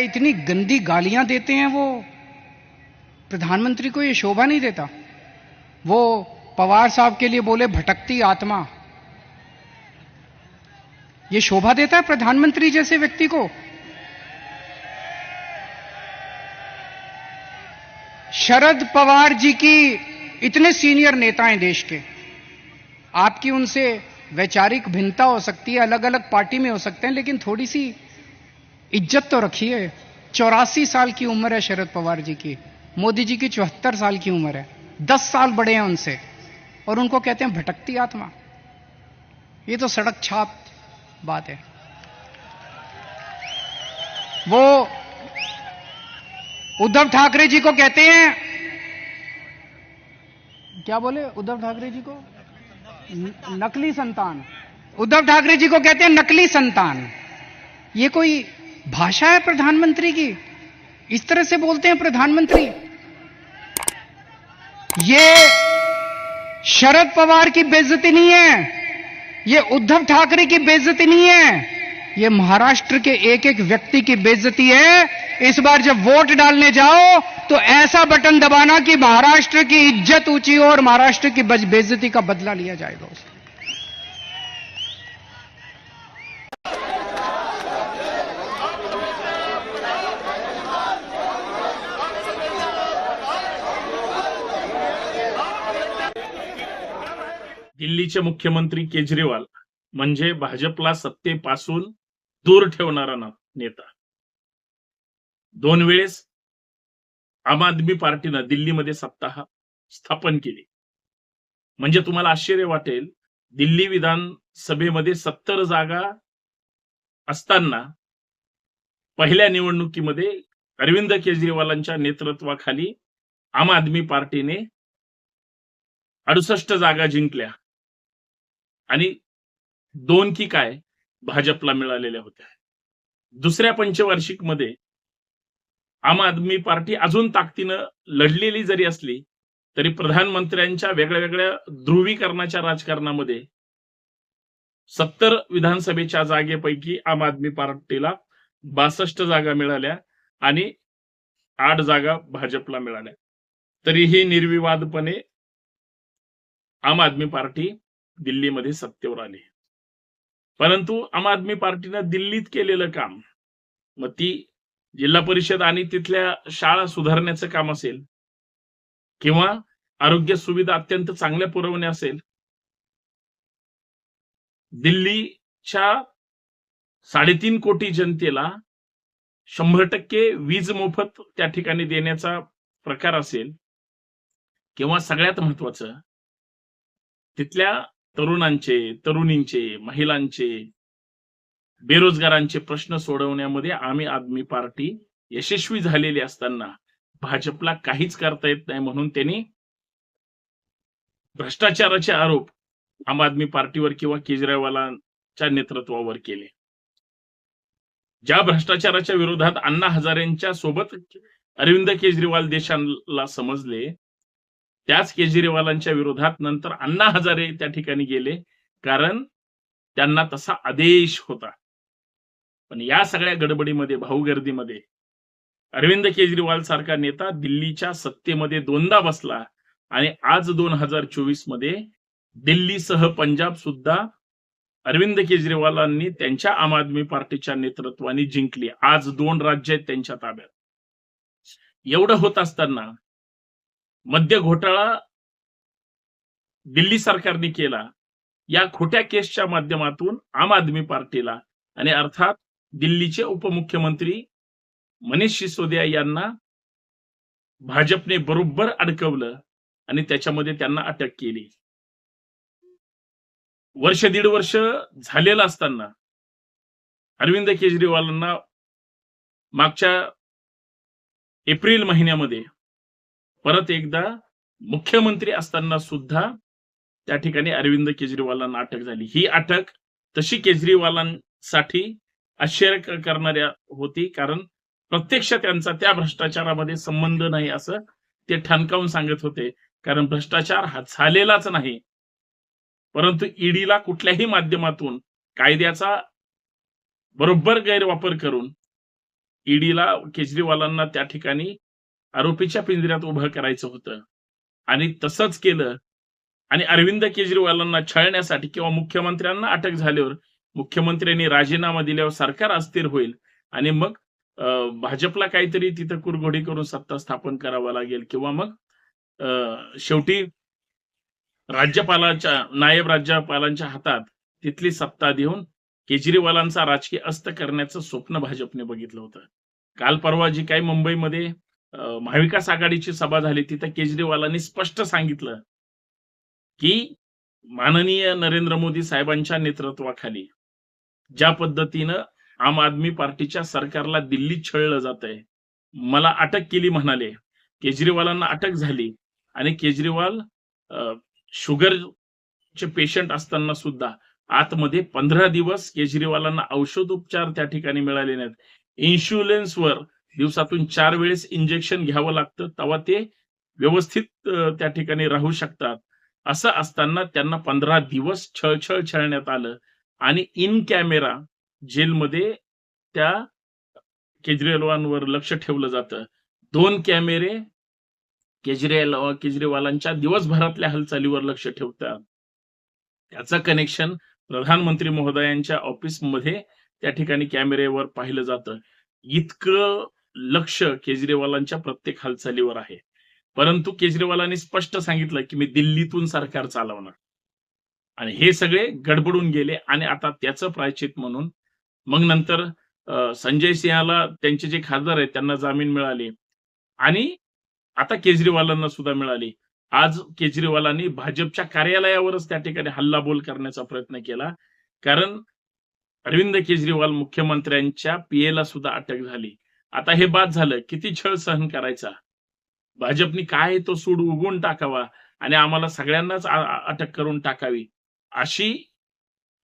आए इतनी गंदी गालियाँ देते हैं वो। प्रधानमंत्री को ये शोभा नहीं देता। वो पवार साहब के लिए बोले, भटकती आत्मा। ये शोभा देता है प्रधानमंत्री जैसे व्यक्ति को। शरद पवार जी की इतने सीनियर नेता हैं देश के। आपकी उनसे वैचारिक भिन्नता हो सकती है अलग अलग पार्टी में हो सकते हैं, लेकिन थोड़ी सी इज़्ज़त तो रखिए चौरासी साल की उम्र है शरद पवार जी की। मोदी जी की चौहत्तर साल की उम्र है। दस साल बड़े हैं उनसे। और उनको कहते हैं, भटकती आत्मा। ये तो सड़क छाप बात है। वो उद्धव ठाकरे जी को कहते हैं। क्या बोले? उद्धव ठाकरे जी को? नकली संतान। उद्धव ठाकरे जी को कहते हैं, नकली संतान। ये कोई भाषा है प्रधानमंत्री की। इस तरह से बोलते हैं प्रधानमंत्री। ये शरद पवार की बेइज्जती नहीं है। ये उद्धव ठाकरे की बेइज्जती नहीं है। ये महाराष्ट्र के एक एक व्यक्ति की बेइज्जती है। इस बार जब वोट डालने जाओ तो ऐसा बटन दबाना कि महाराष्ट्र की इज़्ज़त ऊँची हो और महाराष्ट्र की बेइज्जती का बदला लिया जाएगा उससे दिल्लीचे मुख्यमंत्री केजरीवाल म्हणजे भाजपला सत्तेपासून दूर ठेवणारा नेता. दोन वेळेस आम आदमी पार्टीनं दिल्लीमध्ये सत्ता स्थापन केली. म्हणजे तुम्हाला आश्चर्य वाटेल दिल्ली विधानसभेमध्ये सत्तर जागा असताना पहिल्या निवडणुकीमध्ये अरविंद केजरीवालांच्या नेतृत्वाखाली आम आदमी पार्टीने अडुसष्ट जागा जिंकल्या. आणि दोन की काय भाजपला मिळालेल्या होत्या. दुसऱ्या पंचवार्षिकमध्ये आम आदमी पार्टी अजून ताकदीनं लढलेली जरी असली तरी प्रधानमंत्र्यांच्या वेगळ्या वेगळ्या ध्रुवीकरणाच्या राजकारणामध्ये सत्तर विधानसभेच्या जागेपैकी आम आदमी पार्टीला बासष्ट जागा मिळाल्या आणि आठ जागा भाजपला मिळाल्या. तरीही निर्विवादपणे आम आदमी पार्टी दिल्लीमध्ये सत्तेवर आले. परंतु आम आदमी पार्टीनं दिल्लीत केलेलं काम मग ती जिल्हा परिषद आणि तिथल्या शाळा सुधारण्याचं काम असेल किंवा आरोग्य सुविधा अत्यंत चांगल्या पुरवणे असेल दिल्लीच्या साडेतीन कोटी जनतेला शंभर टक्के वीज मोफत त्या ठिकाणी देण्याचा प्रकार असेल किंवा सगळ्यात महत्वाचं तिथल्या तरुणांचे तरुणींचे महिलांचे बेरोजगारांचे प्रश्न सोडवण्यामध्ये आम्ही आदमी पार्टी यशस्वी झालेली असताना भाजपला काहीच करता येत नाही म्हणून त्यांनी भ्रष्टाचाराचे आरोप आम आदमी पार्टीवर किंवा केजरीवालांच्या नेतृत्वावर केले. ज्या भ्रष्टाचाराच्या विरोधात अण्णा हजारेंच्या सोबत अरविंद केजरीवाल देशाला समजले त्याच केजरीवालांच्या विरोधात नंतर अण्णा हजारे त्या ठिकाणी गेले. कारण त्यांना तसा आदेश होता. पण या सगळ्या गडबडीमध्ये भाऊगर्दीमध्ये अरविंद केजरीवाल सारखा नेता दिल्लीच्या सत्तेमध्ये दोनदा बसला आणि आज दोन हजार चोवीसमध्ये दिल्लीसह पंजाब सुद्धा अरविंद केजरीवालांनी त्यांच्या आम आदमी पार्टीच्या नेतृत्वाने जिंकली. आज दोन राज्य आहेत त्यांच्या ताब्यात. एवढं होत असताना मद्य घोटाळा दिल्ली सरकारने केला. या खोट्या केसच्या माध्यमातून आम आदमी पार्टीला आणि अर्थात दिल्लीचे उपमुख्यमंत्री मनीष सिसोदिया यांना भाजपने बरोबर अडकवलं आणि त्याच्यामध्ये त्यांना अटक केली. वर्ष दीड वर्ष झालेलं असताना अरविंद केजरीवालांना मागच्या एप्रिल महिन्यामध्ये परत एकदा मुख्यमंत्री असताना सुद्धा त्या ठिकाणी अरविंद केजरीवालांना अटक झाली. ही अटक तशी केजरीवालांसाठी आश्चर्य करणाऱ्या होती कारण प्रत्यक्ष त्यांचा त्या भ्रष्टाचारामध्ये संबंध नाही असं ते ठणकावून सांगत होते. कारण भ्रष्टाचार हा झालेलाच नाही. परंतु ईडीला कुठल्याही माध्यमातून कायद्याचा बरोबर गैरवापर करून ईडीला केजरीवालांना त्या ठिकाणी आरोपीच्या पिंजऱ्यात उभं करायचं होतं. आणि तसंच केलं. आणि अरविंद केजरीवालांना छळण्यासाठी किंवा मुख्यमंत्र्यांना अटक झाल्यावर मुख्यमंत्र्यांनी राजीनामा दिल्यावर सरकार अस्थिर होईल. आणि मग भाजपला काहीतरी तिथं कुरघोडी करून सत्ता स्थापन करावा लागेल किंवा मग अं, शेवटी राज्यपालाच्या नायब राज्यपालांच्या हातात तिथली सत्ता देऊन केजरीवालांचा राजकीय अस्त करण्याचं स्वप्न भाजपने बघितलं होतं. काल परवा जी काही मुंबईमध्ये महाविकास आघाडीची सभा झाली तिथं केजरीवालांनी स्पष्ट सांगितलं की माननीय नरेंद्र मोदी साहेबांच्या नेतृत्वाखाली ज्या पद्धतीनं आम आदमी पार्टीच्या सरकारला दिल्लीत छळलं जात आहे मला अटक केली म्हणाले केजरीवालांना अटक झाली आणि केजरीवाल अं, शुगरचे पेशंट असताना सुद्धा आतमध्ये पंधरा दिवस केजरीवालांना औषध उपचार त्या ठिकाणी मिळाले नाहीत. इन्शुरन्सवर दिवसातून चार वेळेस इंजेक्शन घ्यावं लागतं तेव्हा ते व्यवस्थित त्या ठिकाणी राहू शकतात. असं असताना त्यांना पंधरा दिवस छळछळ छळण्यात आलं आणि इन कॅमेरा जेलमध्ये त्या केजरीवालांवर लक्ष ठेवलं जातं. दोन कॅमेरे केजरीवाल केजरीवालांच्या दिवसभरातल्या हालचालीवर लक्ष ठेवतात. त्याचं कनेक्शन प्रधानमंत्री महोदयांच्या ऑफिसमध्ये त्या ठिकाणी कॅमेऱ्यावर पाहिलं जातं. इतकं लक्ष केजरीवालांच्या प्रत्येक हालचालीवर आहे. परंतु केजरीवालांनी स्पष्ट सांगितलं की मी दिल्लीतून सरकार चालवणार. आणि हे सगळे गडबडून गेले आणि आता त्याचं प्रायचित म्हणून मग नंतर संजय सिंहाला त्यांचे जे खासदार आहेत त्यांना जामीन मिळाले. आणि आता केजरीवालांना सुद्धा मिळाली. आज केजरीवालांनी भाजपच्या कार्यालयावरच त्या ठिकाणी हल्लाबोल करण्याचा प्रयत्न केला. कारण अरविंद केजरीवाल मुख्यमंत्र्यांच्या पीएला सुद्धा अटक झाली. आता हे बाद झालं. किती छळ सहन करायचा? भाजपनी काय तो सूड उगवून टाकावा आणि आम्हाला सगळ्यांनाच अटक करून टाकावी अशी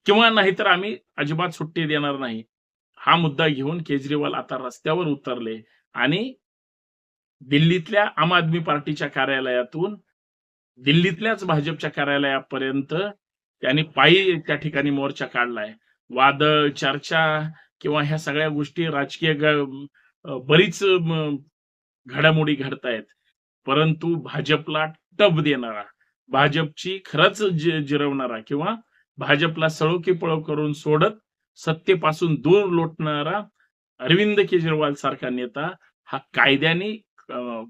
किंवा नाहीतर आम्ही अजिबात सुट्टी देणार नाही. हा मुद्दा घेऊन केजरीवाल आता रस्त्यावर उतरले आणि दिल्लीतल्या आम आदमी पार्टीच्या कार्यालयातून दिल्लीतल्याच भाजपच्या कार्यालयापर्यंत त्यांनी पायी त्या ठिकाणी मोर्चा काढलाय. वादळ चर्चा किंवा ह्या सगळ्या गोष्टी राजकीय बरीच घडामोडी घडतायत. परंतु भाजपला टब देणारा भाजपची खरंच जिरवणारा किंवा भाजपला सळोकी पळव पळो करून सोडत सत्तेपासून दूर लोटणारा अरविंद केजरीवाल सारखा नेता हा कायद्याने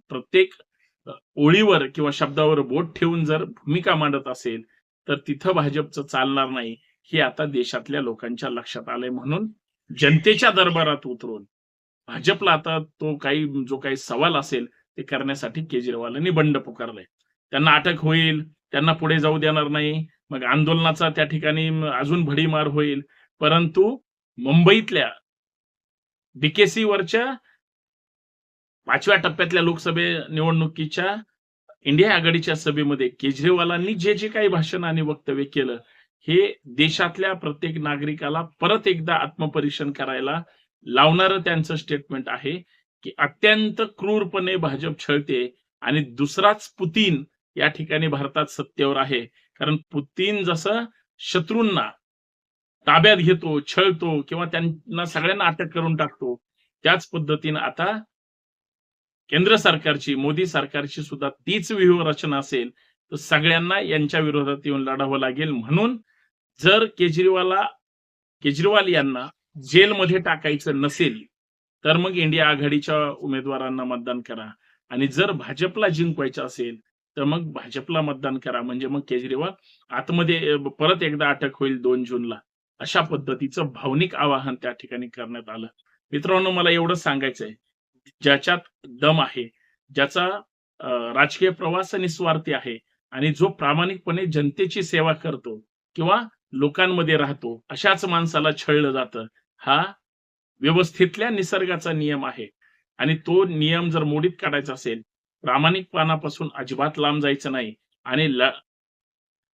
प्रत्येक ओळीवर किंवा शब्दावर बोट ठेवून जर भूमिका मांडत असेल तर तिथं भाजपचं चालणार नाही हे आता देशातल्या लोकांच्या लक्षात आलंय म्हणून जनतेच्या दरबारात उतरून भाजपला आता तो काही जो काही सवाल असेल ते करण्यासाठी केजरीवालांनी बंड पुकारलंय. त्यांना अटक होईल त्यांना पुढे जाऊ देणार नाही. मग आंदोलनाचा त्या ठिकाणी अजून भडीमार होईल. परंतु मुंबईतल्या डीकेसी वरच्या पाचव्या टप्प्यातल्या लोकसभे निवडणुकीच्या इंडिया आघाडीच्या सभेमध्ये केजरीवालांनी जे जे काही भाषण आणि वक्तव्य केलं हे देशातल्या प्रत्येक नागरिकाला परत एकदा आत्मपरीक्षण करायला लावणारं त्यांचं स्टेटमेंट आहे की अत्यंत क्रूरपणे भाजप छळते आणि दुसराच पुतीन या ठिकाणी भारतात सत्तेवर आहे. कारण पुतीन जसं शत्रूंना ताब्यात घेतो छळतो किंवा त्यांना सगळ्यांना अटक करून टाकतो त्याच पद्धतीनं आता केंद्र सरकारची मोदी सरकारची सुद्धा तीच व्यूहरचना असेल तर सगळ्यांना यांच्या विरोधात येऊन लढावं लागेल. म्हणून जर केजरीवाला केजरीवाल यांना जेलमध्ये टाकायचं नसेल तर मग इंडिया आघाडीच्या उमेदवारांना मतदान करा. आणि जर भाजपला जिंकवायचं असेल तर मग भाजपला मतदान करा. म्हणजे मग केजरीवाल आतमध्ये परत एकदा अटक होईल दोन जूनला. अशा पद्धतीचं भावनिक आवाहन त्या ठिकाणी करण्यात आलं. मित्रांनो मला एवढंच सांगायचंय. ज्याच्यात दम आहे ज्याचा राजकीय प्रवास निस्वार्थी आहे आणि जो प्रामाणिकपणे जनतेची सेवा करतो किंवा लोकांमध्ये राहतो अशाच माणसाला छळलं जातं. हा व्यवस्थेतल्या निसर्गाचा नियम आहे. आणि तो नियम जर मोडीत काढायचा असेल प्रामाणिकपणापासून अजिबात लांब जायचं नाही आणि ल-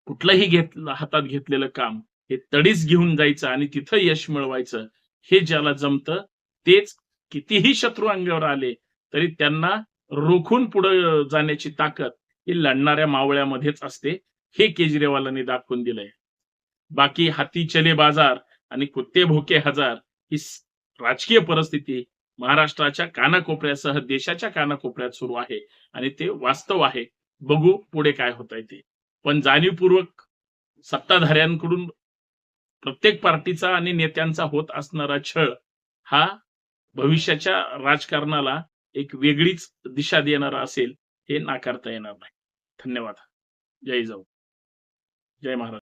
कुठलंही घेतलं हातात घेतलेलं काम हे तडीच घेऊन जायचं आणि तिथं यश मिळवायचं हे ज्याला जमतं तेच कितीही शत्रू अंगावर आले तरी त्यांना रोखून पुढे जाण्याची ताकद ही लढणाऱ्या मावळ्यामध्येच असते हे केजरीवालांनी दाखवून दिलंय. बाकी हाती चले बाजार आणि कुत्ते भोके हजार ही राजकीय परिस्थिती महाराष्ट्राच्या कानाकोपऱ्यासह देशाच्या कानाकोपऱ्यात सुरू आहे. आणि ते वास्तव आहे. बघू पुढे काय होत आहे ते. पण जाणीवपूर्वक सत्ताधाऱ्यांकडून प्रत्येक पार्टीचा आणि नेत्यांचा होत असणारा छळ हा भविष्याच्या राजकारणाला एक वेगळीच दिशा देणारा असेल हे नाकारता येणार नाही. धन्यवाद. जय जाऊ जय महाराज